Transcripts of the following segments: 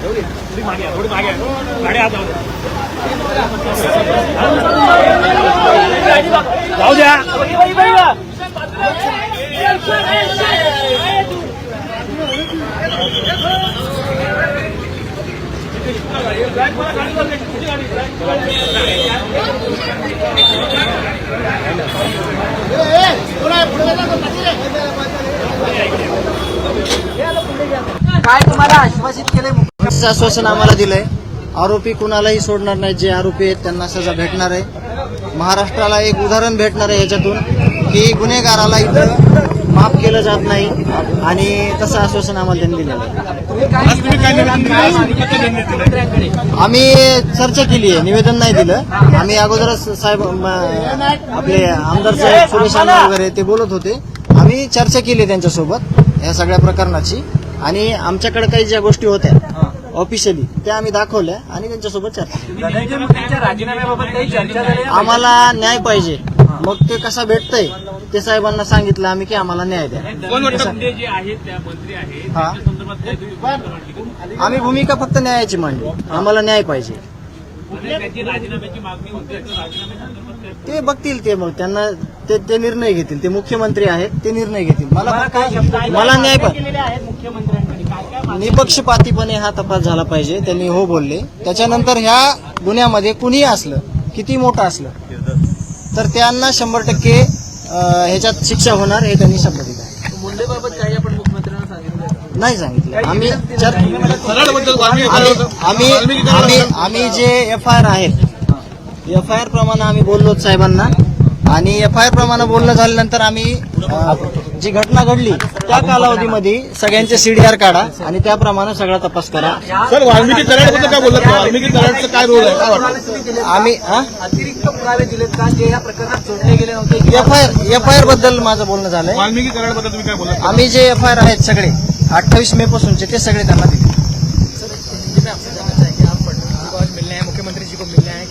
थोडी मागे थोडी मागे गाडी आत जाऊ द्या काय तुम्हाला आश्वासित केले आश्वासन आम्हाला दिलंय. आरोपी कुणालाही सोडणार नाही. जे आरोपी आहेत त्यांना सजा भेटणार आहे. महाराष्ट्राला एक उदाहरण भेटणार आहे याच्यातून की गुन्हेगाराला इथं माफ केलं जात नाही आणि तसं आश्वासन आम्हाला त्यांनी दिलं आम्ही चर्चा केली आहे निवेदन नाही दिलं. आम्ही अगोदरच साहेब आपले आमदार साहेब सुरेश वगैरे ते बोलत होते. आम्ही चर्चा केली त्यांच्यासोबत या सगळ्या प्रकरणाची. आणि आमच्याकडे काही ज्या गोष्टी होत्या ऑफिशियली त्या आम्ही दाखवल्या आणि त्यांच्यासोबत चर्चा राजीनाम्याबाबत काही झाली? आम्हाला न्याय पाहिजे. मग ते कसा भेटतंय ते साहेबांना सांगितलं आम्ही की आम्हाला न्याय द्या. धनंजय मुंडे जे आहेत त्या मंत्री आहेत हा. त्या संदर्भात काय तुम्ही भूमिका मांडली? आम्ही भूमिका फक्त न्यायाची मांडली. आम्हाला न्याय पाहिजे. ते बघतील ते मग. त्यांना ते ते निर्णय घेतील. ते मुख्यमंत्री आहेत ते निर्णय घेतील. मला मला न्याय पाहिजे निपक्षपातीपणे हा तपास झाला पाहिजे त्यांनी हो बोलले. त्याच्यानंतर ह्या गुन्ह्यामध्ये कुणीही असलं किती मोठं असलं तर त्यांना शंभर टक्के ह्याच्यात शिक्षा होणार हे त्यांनी शब्द दिला. मुंडेबाबत काही आपण मुख्यमंत्र्यांना सांगितलं नाही. सांगितलं. आम्ही आम्ही आम्ही आम्ही जे एफ आय आर आहेत एफ आय आर प्रमाणे आम्ही बोललो साहेबांना. आणि एफ आय आर प्रमाणे बोलणं झाल्यानंतर आम्ही अ, जी घटना घडली त्या कालावधीमध्ये सगळ्यांचे सीडीआर काढा आणि त्याप्रमाणे सगळा तपास करा. सर वाल्मिकी कराडबद्दल काय बोलत वाल्मिकी कराडचं काय रोल आहे? काय वाटतं? आम्ही अतिरिक्त पुरावे दिलेत का? जे या प्रकरणात जोडले गेले नव्हते F I R F I आरबद्दल माझं बोलणं झालंय. वाल्मिकी कराडबद्दल तुम्ही काय बोलत आम्ही जे एफ आय आर आहेत सगळे अठ्ठावीस मे पासूनचे ते सगळे त्यांना दिले मुख्यमंत्री जी को मिलने हैं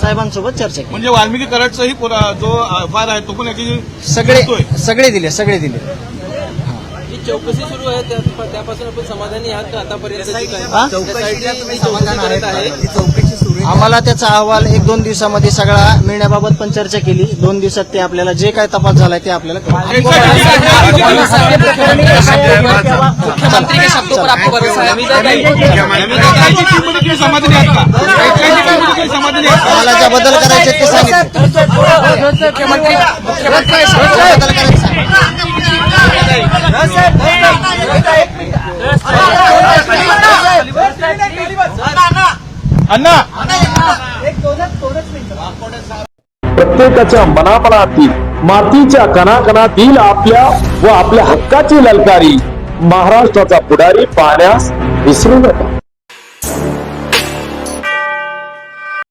साहेबांसोबत चर्चा केली म्हणजे वाल्मिकी कराडचाही पुरा- जो फार आहे तो पण याची सगळे सगळे दिले सगळे दिले ही चौकशी सुरू आहे त्या- त्यापासून आपण समाधानी आहात हा? आहे आम्हाला त्याचा अहवाल एक दोन दिवसामध्ये सगळा मिळण्याबाबत पण चर्चा केली दोन दिवसात ते आपल्याला जे काय तपास झालाय ते आपल्याला. मुख्यमंत्री ज्या बदल करायचे ते सांगितले. मुख्यमंत्री मुख्यमंत्री ज्या बदल करायचे. सांगितले. अण्णा. प्रत्येकाच्या मनामनातील मातीच्या कणाकणातील आपल्या व आपल्या हक्काची ललकारी महाराष्ट्राचा पुढारी पाहण्यास विसरू नका.